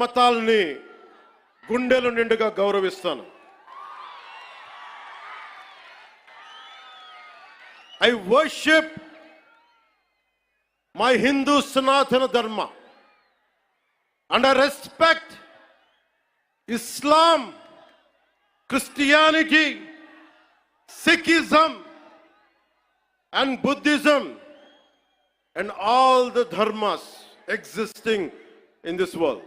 మతాల్ని గుండెలు నిండుగా గౌరవిస్తాను. I worship my Hindu Sanatana Dharma and I respect Islam Christianity Sikhism and Buddhism and all the dharmas existing in this world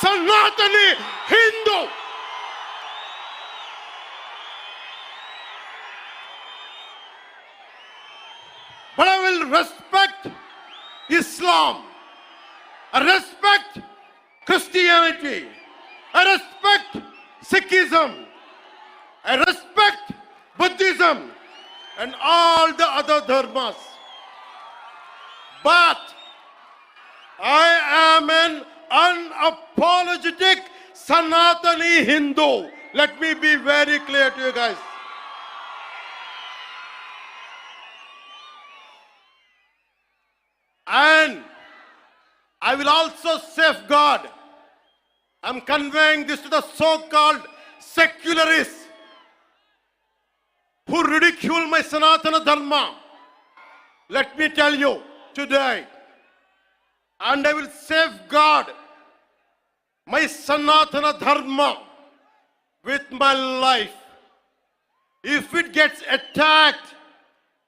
Sanatani Hindu. But I will respect Islam. I respect Christianity. I respect Sikhism. I respect Buddhism and all the other dharmas. But I am an unapologetic Sanatani Hindu. Let me be very clear to you guys. And I will also safeguard. I'm conveying this to the so-called secularists who ridicule my Sanatana Dharma. Let me tell you today, and I will safeguard my Sanatana Dharma with my life. If it gets attacked,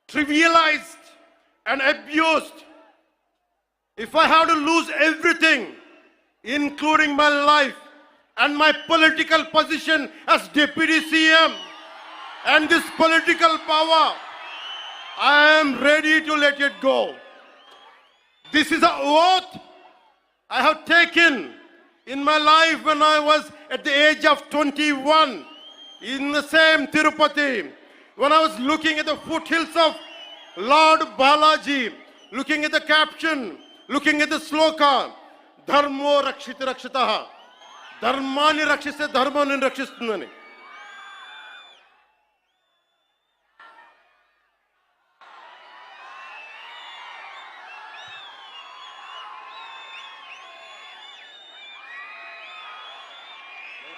trivialized, and abused, if I have to lose everything, including my life, and my political position as deputy CM and this political power, I am ready to let it go. This is a oath I have taken in my life when I was at the age of 21 in the same Tirupati, when I was looking at the foothills of Lord Balaji, looking at the caption, looking at the sloka, Dharmo Rakshita Rakshitaha, Dharmani Rakshita Dharmani Rakshistani.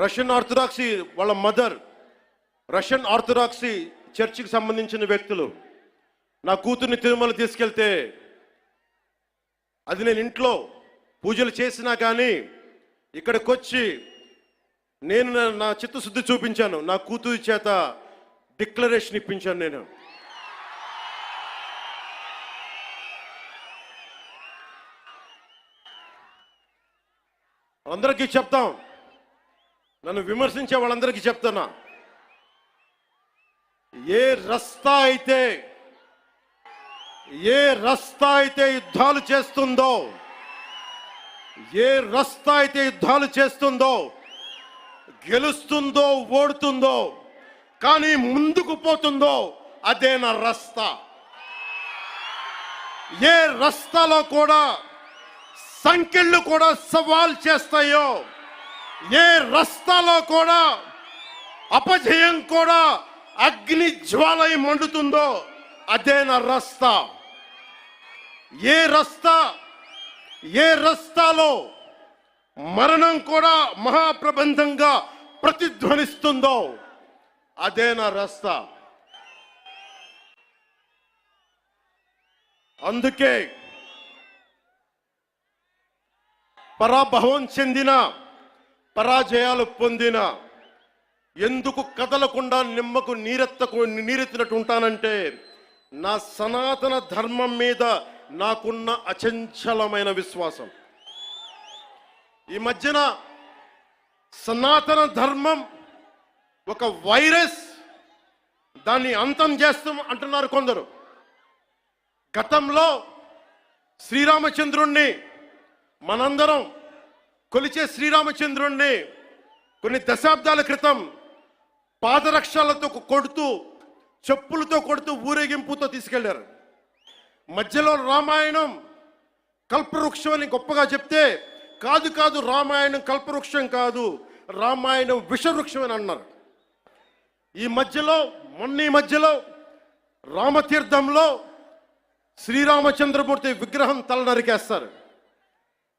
Russian orthodoxy వాళ్ళ mother Russian orthodoxy చర్చికి సంబంధించిన వ్యక్తులు నా కూతుర్ని తిరుమల తీసుకెళ్తే అది నేను ఇంట్లో పూజలు చేసినా కానీ ఇక్కడికి వచ్చి నేను నా- నా చిత్తశుద్ధి చూపించాను. నా కూతురి చేత డిక్లరేషన్ ఇప్పించాను నేను. అందరికీ చెప్తాం. నన్ను విమర్శించే వాళ్ళందరికీ చెప్తున్నా. ఏ రస్తా అయితే ఏ రస్తా అయితే యుద్ధాలు చేస్తుందో ఏ రస్తా అయితే యుద్ధాలు చేస్తుందో గెలుస్తుందో ఓడుతుందో కానీ ముందుకు పోతుందో అదే నా రస్తా. ఏ రస్తాలో కూడా సంఖ్యలు కూడా సవాల్ చేస్తాయో ఏ రస్తాలో కూడా అపజయం కూడా అగ్ని జ్వాలై మండుతుందో అదే నా రస్తా. ఏ రస్తా ఏ రస్తాలో మరణం కూడా మహాప్రబంధంగా ప్రతిధ్వనిస్తుందో అదే నా రస్తా. అందుకే పరాభవం చెందిన పరాజయాలు పొందిన ఎందుకు కదలకుండా నిమ్మకు నీరెత్తకు నీరెత్తినట్టు ఉంటానంటే నా సనాతన ధర్మం మీద నాకున్న అచంచలమైన విశ్వాసం. ఈ మధ్యన సనాతన ధర్మం ఒక వైరస్ దాన్ని అంతం చేస్తాం అంటున్నారు కొందరు. గతంలో శ్రీరామచంద్రుణ్ణి మనందరం కొలిచే శ్రీరామచంద్రుణ్ణి కొన్ని దశాబ్దాల క్రితం పాదరక్షలతో కొడుతూ చెప్పులతో కొడుతూ ఊరేగింపుతో తీసుకెళ్ళారు. మధ్యలో రామాయణం కల్పవృక్షం అని గొప్పగా చెప్తే కాదు కాదు రామాయణం కల్పవృక్షం కాదు రామాయణం విషవృక్షం అని అన్నారు. ఈ మధ్యలో మొన్న ఈ మధ్యలో రామతీర్థంలో శ్రీరామచంద్రమూర్తి విగ్రహం తల నరికేస్తారు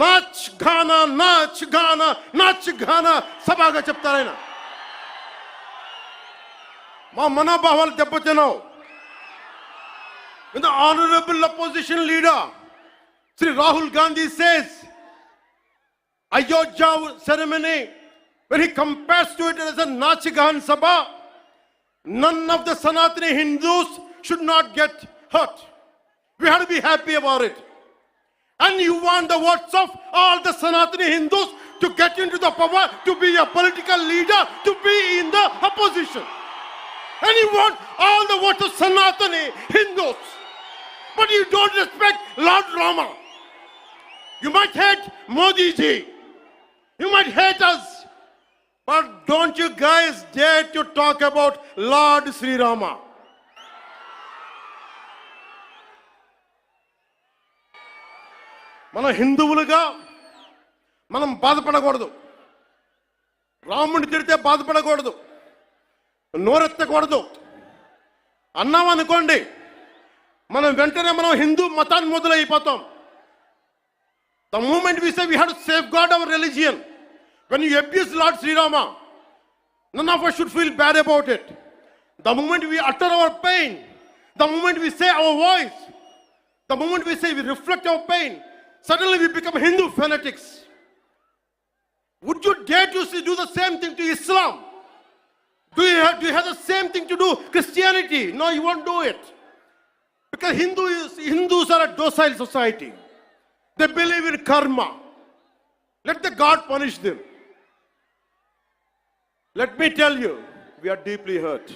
నాచ్ గానా నాచ్ గానా నాచ్ గానా సభగా చెప్తారు ఆయన మా మనోభావాలు దెబ్బతిన్నావు the honorable opposition leader, Sri Rahul Gandhi says, Ayodhya ceremony, when he compares to it as a Nachigan Sabha, none of the Sanatani Hindus should not get hurt. We have to be happy about it. And you want the votes of all the Sanatani Hindus to get into the power, to be a political leader, to be in the opposition. And you want all the votes of Sanatani Hindus. But you don't respect Lord Rama. You might hate Modi ji. You might hate us, but don't you guys dare to talk about Lord Sri Rama. మన హిందువులుగా మనం బాధపడకూడదు. రాముడిని తిడితే బాధపడకూడదు. నోరెత్తకూడదు. అన్నాం అనుకోండి మనం వెంటనే మనం హిందూ మతాన్ని మొదలైపోతాం. The moment we say we had safeguard our religion when you abuse lord Srirama none of should feel bad about it the moment we we our pain the moment we say our voice the moment we say we we reflect pain suddenly we become hindu fanatics. Would you dare to do the same thing to islam? Do you have, do you have the same thing to do christianity? No you won't do it. Because Hindu is, hindus are a docile society. They believe in karma. Let the god punish them. Let me tell you we are deeply hurt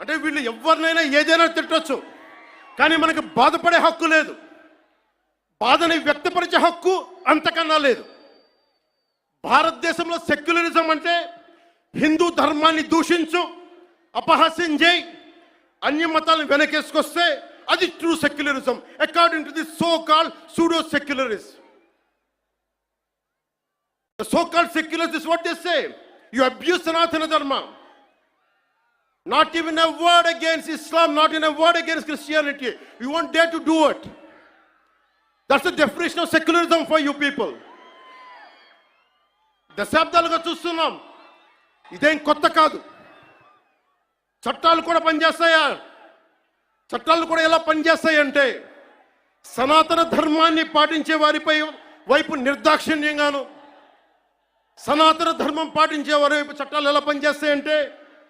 అంటే వీళ్ళు ఎవరినైనా ఏదైనా తిట్టొచ్చు. కానీ మనకు బాధపడే హక్కు లేదు. బాధని వ్యక్తపరిచే హక్కు అంతకన్నా లేదు. భారతదేశంలో సెక్యులరిజం అంటే హిందూ ధర్మాన్ని దూషించు అపహాస్యం చేయి అన్య మతాలను వెనకేసుకొస్తే అది true secularism according to the so called pseudo secularist so called secularist what this say you abuse Sanatana Dharma Not even a word against Islam, not even a word against Christianity. You won't dare to do it. That's the definition of secularism for you people. దశాబ్దాలుగా చూస్తున్నాం ఇదేం కొత్త కాదు చట్టాలు కూడా పనిచేస్తాయా చట్టాలు కూడా ఎలా పనిచేస్తాయంటే సనాతన ధర్మాన్ని పాటించే వారిపై వైపు నిర్దాక్షిణ్యంగాను సనాతన ధర్మం పాటించే వారి వైపు చట్టాలు ఎలా పనిచేస్తాయంటే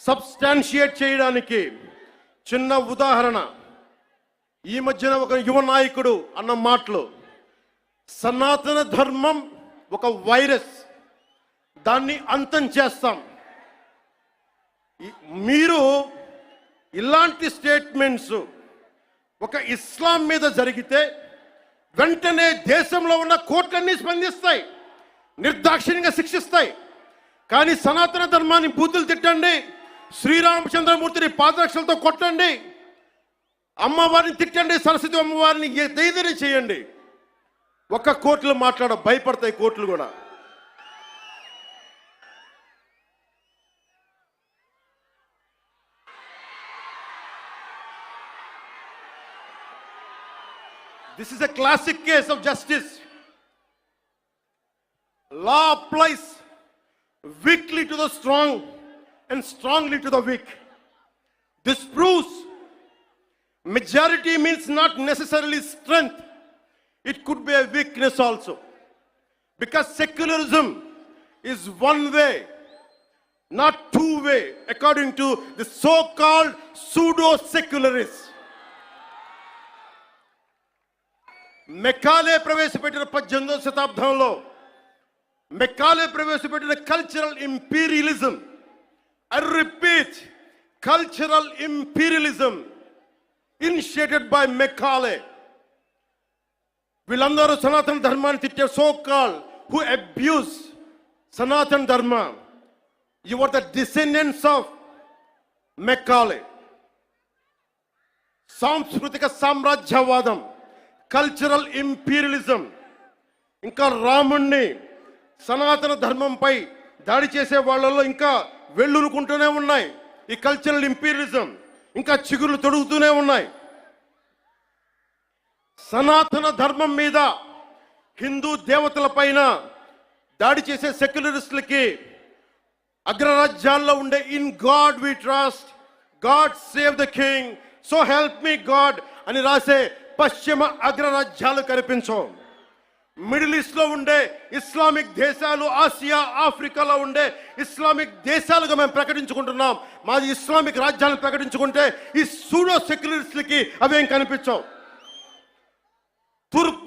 సబ్స్టాన్షియేట్ చేయడానికి చిన్న ఉదాహరణ. ఈ మధ్యన ఒక యువ నాయకుడు అన్న మాటలు. సనాతన ధర్మం ఒక వైరస్. దాన్ని అంతం చేస్తాం. మీరు ఇలాంటి స్టేట్మెంట్స్ ఒక ఇస్లాం మీద జరిగితే వెంటనే దేశంలో ఉన్న కోర్టులన్నీ స్పందిస్తాయి. నిర్దాక్షిణ్యంగా శిక్షిస్తాయి. కానీ సనాతన ధర్మాన్ని బూతులు తిట్టండి. శ్రీరామచంద్రమూర్తిని పాదరక్షలతో కొట్టండి. అమ్మవారిని తిట్టండి సరస్వతి అమ్మవారిని ఏ- చేయండి. ఒక్క కోర్టులు మాట్లాడ భయపడతాయి కోర్టులు కూడా. This is a classic case of justice law applies weekly to the strong and strongly to the weak. This proves majority means not necessarily strength, it could be a weakness also. Because secularism is one way, not two way, according to the so called pseudo secularists. Macaulay ప్రవేశపెట్టిన పద్దెనిమిదవ శతాబ్దంలో Macaulay ప్రవేశపెట్టిన cultural imperialism I repeat cultural imperialism initiated by Macaulay వీళ్ళందరూ సనాతన ధర్మాన్ని తిట్టే so call who abuse Sanatana Dharma. Your the descendants of Macaulay సాంస్కృతిక సామ్రాజ్యవాదం cultural imperialism ఇంకా రాముణ్ణి సనాతన ధర్మంపై దాడి చేసే వాళ్ళలో ఇంకా వెళ్ళునుకుంటూనే ఉన్నాయి. ఈ కల్చరల్ ఇంపీరియలిజం ఇంకా చిగురులు తొడుగుతూనే ఉన్నాయి. సనాతన ధర్మం మీద హిందూ దేవతల పైన దాడి చేసే సెక్యులరిస్టులకి అగ్రరాజ్యాల్లో ఉండే in God we trust God save the king so help me God అని రాసే పశ్చిమ అగ్రరాజ్యాలు కనిపించవు. మిడిల్ ఈస్ట్లో ఉండే ఇస్లామిక్ దేశాలు ఆసియా ఆఫ్రికాలో ఉండే ఇస్లామిక్ దేశాలుగా మేము ప్రకటించుకుంటున్నాం. మాది ఇస్లామిక్ రాజ్యాలను ప్రకటించుకుంటే ఈ సూడో సెక్యులరిస్ట్లకి అవేం కనిపించవు. తూర్పు